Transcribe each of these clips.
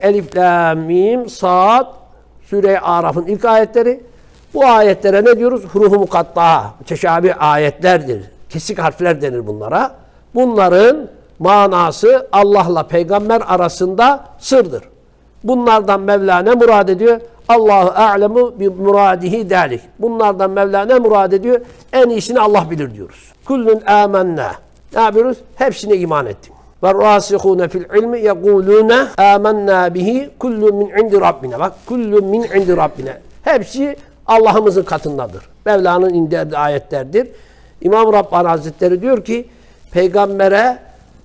Elif, la, mim, saat, Süre-i Araf'ın ilk ayetleri. Bu ayetlere ne diyoruz? Hurufu mukatta, teşabih ayetlerdir. Kesik harfler denir bunlara. Bunların manası Allah'la peygamber arasında sırdır. Bunlardan Mevla ne murad ediyor? Allahu a'lemu bi muradihi dalik. Bunlardan Mevla ne murad ediyor? En iyisini Allah bilir diyoruz. Kullun amennâ. Ne yapıyoruz? Hepsine iman ettim. Ve rasihune fil ilmi yekulune amennâ bihi kullu min indi rabbine. Bak kullu min indi rabbine. Hepsi Allah'ımızın katındadır. Mevla'nın indirdiği ayetlerdir. İmam Rabbani Hazretleri diyor ki peygambere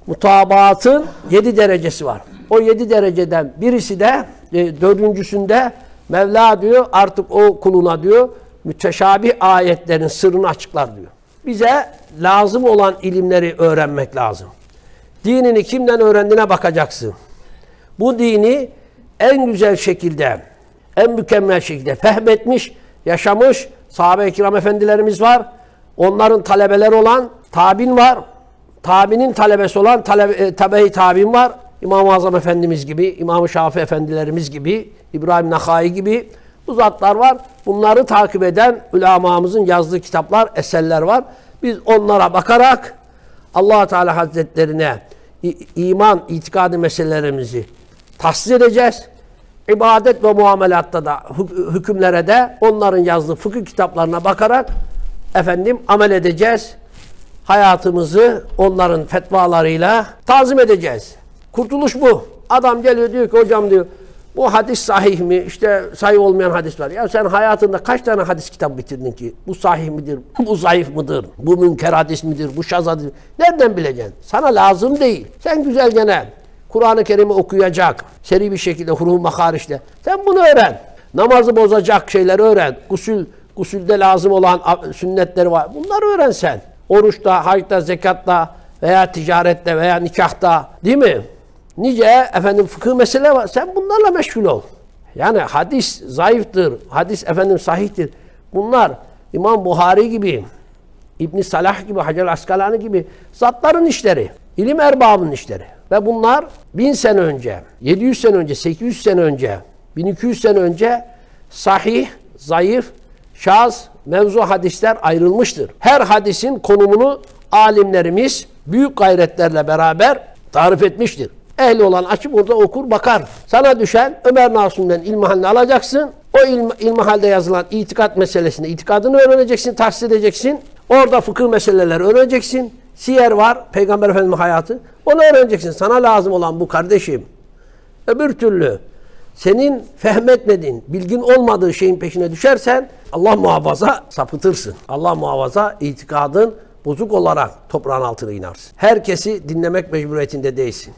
mutabaatın yedi derecesi var. O yedi dereceden birisi de e, dördüncüsünde Mevla diyor artık o kuluna diyor müteşabih ayetlerin sırrını açıklar diyor. Bize lazım olan ilimleri öğrenmek lazım. Dinini kimden öğrendiğine bakacaksın. Bu dini en güzel şekilde, en mükemmel şekilde fehmetmiş, yaşamış sahabe-i kiram efendilerimiz var. Onların talebeleri olan tabin var. Tabinin talebesi olan e, tabe-i tabin var. İmam-ı Azam Efendimiz gibi, İmam-ı Şafii Efendilerimiz gibi, İbrahim Nakhai gibi bu zatlar var. Bunları takip eden ulemamızın yazdığı kitaplar, eserler var. Biz onlara bakarak allah Teala Hazretlerine iman, itikadi meselelerimizi tahsis edeceğiz. İbadet ve muamelatta da hük- hükümlere de onların yazdığı fıkıh kitaplarına bakarak efendim amel edeceğiz. Hayatımızı onların fetvalarıyla tanzim edeceğiz. Kurtuluş bu. Adam geliyor diyor ki hocam diyor bu hadis sahih mi? İşte sahih olmayan hadis var. Ya sen hayatında kaç tane hadis kitabı bitirdin ki? Bu sahih midir? Bu zayıf mıdır? Bu münker hadis midir? Bu şaz hadis Nereden bileceksin? Sana lazım değil. Sen güzel gene Kur'an-ı Kerim'i okuyacak. Seri bir şekilde huruh maharişle. Sen bunu öğren. Namazı bozacak şeyleri öğren. Gusül, gusülde lazım olan sünnetleri var. Bunları öğren sen. Oruçta, hacda, zekatta veya ticarette veya nikahta değil mi? Nice efendim fıkıh mesele var. Sen bunlarla meşgul ol. Yani hadis zayıftır, hadis efendim sahihtir. Bunlar İmam Buhari gibi, İbn Salah gibi, Hacer Askalani gibi zatların işleri, ilim erbabının işleri. Ve bunlar bin sene önce, 700 sene önce, 800 sene önce, 1200 sene önce sahih, zayıf, şaz, mevzu hadisler ayrılmıştır. Her hadisin konumunu alimlerimiz büyük gayretlerle beraber tarif etmiştir. Ehli olan açıp orada okur bakar. Sana düşen Ömer Nasuh'dan ilmihalini alacaksın. O ilm, ilmihalde yazılan itikat meselesini, itikadını öğreneceksin, tahsis edeceksin. Orada fıkıh meseleleri öğreneceksin. Siyer var, Peygamber Efendimiz hayatı. Onu öğreneceksin. Sana lazım olan bu kardeşim. Öbür türlü senin fehmetmediğin, bilgin olmadığı şeyin peşine düşersen Allah muhafaza sapıtırsın. Allah muhafaza itikadın bozuk olarak toprağın altına inersin. Herkesi dinlemek mecburiyetinde değilsin.